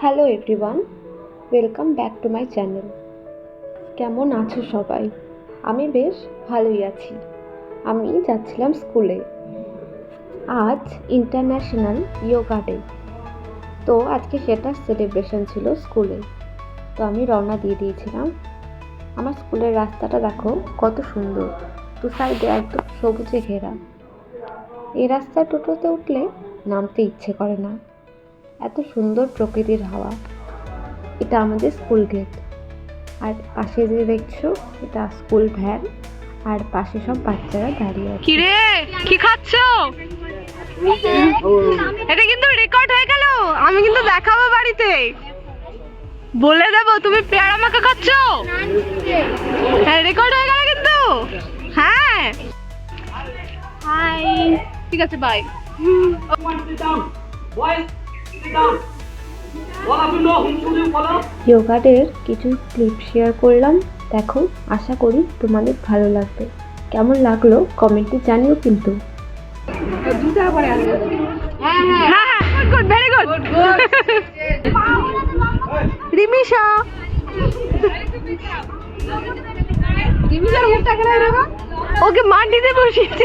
Hello everyone welcome back to my channel কেমন আছো সবাই? আমি বেশ ভালোই আছি। আমি যাচ্ছিলাম স্কুলে আজ ইন্টারন্যাশনাল ইয়োগা ডে তো আজকে সেটা সেলিব্রেশন ছিল স্কুলে তো আমি রওনা দিয়ে দিয়েছিলাম। আমার স্কুলের রাস্তাটা দেখো, কত সুন্দর। দু সাইডে একদম সবুজে ঘেরা। এই রাস্তায় টোটোতে উঠলে নামতে ইচ্ছে করে না। এত সুন্দর প্রকৃতির হাওয়া। এটা আমাদের স্কুল গেট আর পাশে যে দেখছ এটা স্কুল ভ্যান আর পাশে সব বাচ্চারা দাঁড়িয়ে আছে। কিরে কি খাচ্ছ? এটা কিন্তু রেকর্ড হয়ে গেল। আমি কিন্তু দেখাবো বাড়িতে। বলে দেবো তুমি পেয়ারা মাখা খাচ্ছ? হ্যাঁ রেকর্ড হয়ে গেল কিন্তু। হ্যাঁ। হাই ঠিক আছে bye sit down. Boys, sit down. All of you know whom should you follow? Yoga ডের কিছু ক্লিপ শেয়ার করলাম দেখো আশা করি তোমাদের ভালো লাগবে কেমন লাগল কমেন্টে জানিও কিন্তু রিমিশা ওকে মাটিতে বসিয়েছে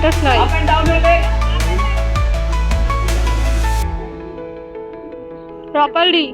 बटरफ्लाई प्रॉपरली